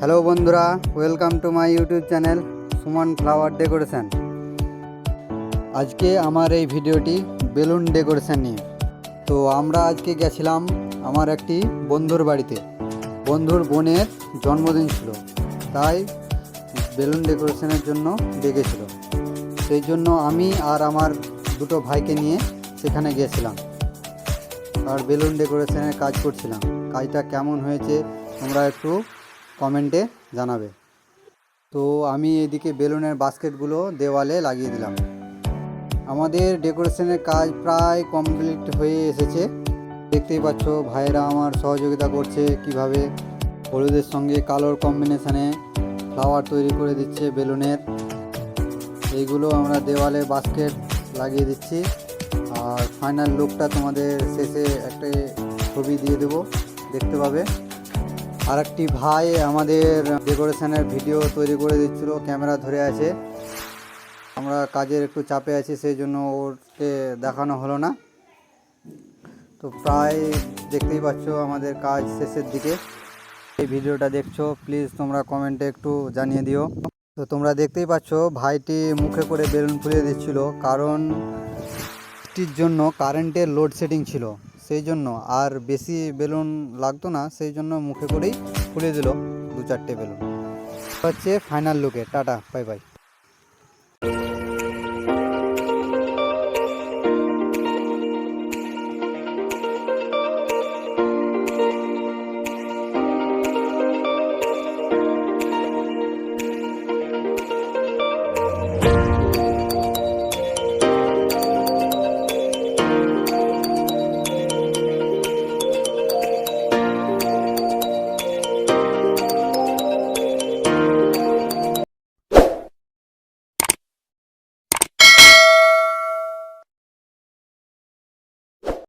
Hello বন্ধুরা welcome to my YouTube channel Suman flower decoration আজকে আমার এই ভিডিওটি বেলুন ডেকোরেশন নিয়ে। তো আমরা আজকে গেছিলাম আমার একটি বন্ধুর বাড়িতে। বন্ধুর বোনের জন্মদিন ছিল, তাই বেলুন ডেকোরেশনের জন্য ডেকেছিল। সেই জন্য আমি আর আমার দুটো ভাইকে নিয়ে সেখানে গিয়েছিলাম আর বেলুন ডেকোরেশনের কাজ করছিলাম। কাজটা কেমন হয়েছে, তোমরা একটু কমেন্টে জানাবে। তো আমি এদিকে বেলুনের বাস্কেটগুলো দেওয়ালে লাগিয়ে দিলাম। আমাদের ডেকোরেশনের কাজ প্রায় কমপ্লিট হয়ে এসেছে। দেখতেই পাচ্ছ, ভাইয়েরা আমার সহযোগিতা করছে কীভাবে হলুদের সঙ্গে কালোর কম্বিনেশানে ফ্লাওয়ার তৈরি করে দিচ্ছে বেলুনের। এইগুলো আমরা দেওয়ালে বাস্কেট লাগিয়ে দিচ্ছি। আর ফাইনাল লুকটা তোমাদের শেষে একটা ছবি দিয়ে দেবো। দেখতে পাবে? আর একটি ভাই আমাদের ডেকোরেশনের ভিডিও তৈরি করে দিচ্ছিল, ক্যামেরা ধরে আছে। আমরা কাজের একটু চাপে আছি সেই জন্য ওকে দেখানো হলো না। তো প্রায় দেখতেই পাচ্ছ আমাদের কাজ শেষের দিকে। এই ভিডিওটা দেখছ, প্লিজ তোমরা কমেন্টে একটু জানিয়ে দিও। তো তোমরা দেখতেই পাচ্ছ, ভাইটি মুখে করে বেলুন ফুলিয়ে দিচ্ছিল, কারণ বৃষ্টির জন্য কারেন্টের লোডশেডিং ছিল। সেই জন্য আর বেশি বেলুন লাগতো না, সেই জন্য মুখে করেই খুলে দিল দু চারটে বেলুন। হচ্ছে ফাইনাল লুকে টাটা বাই বাই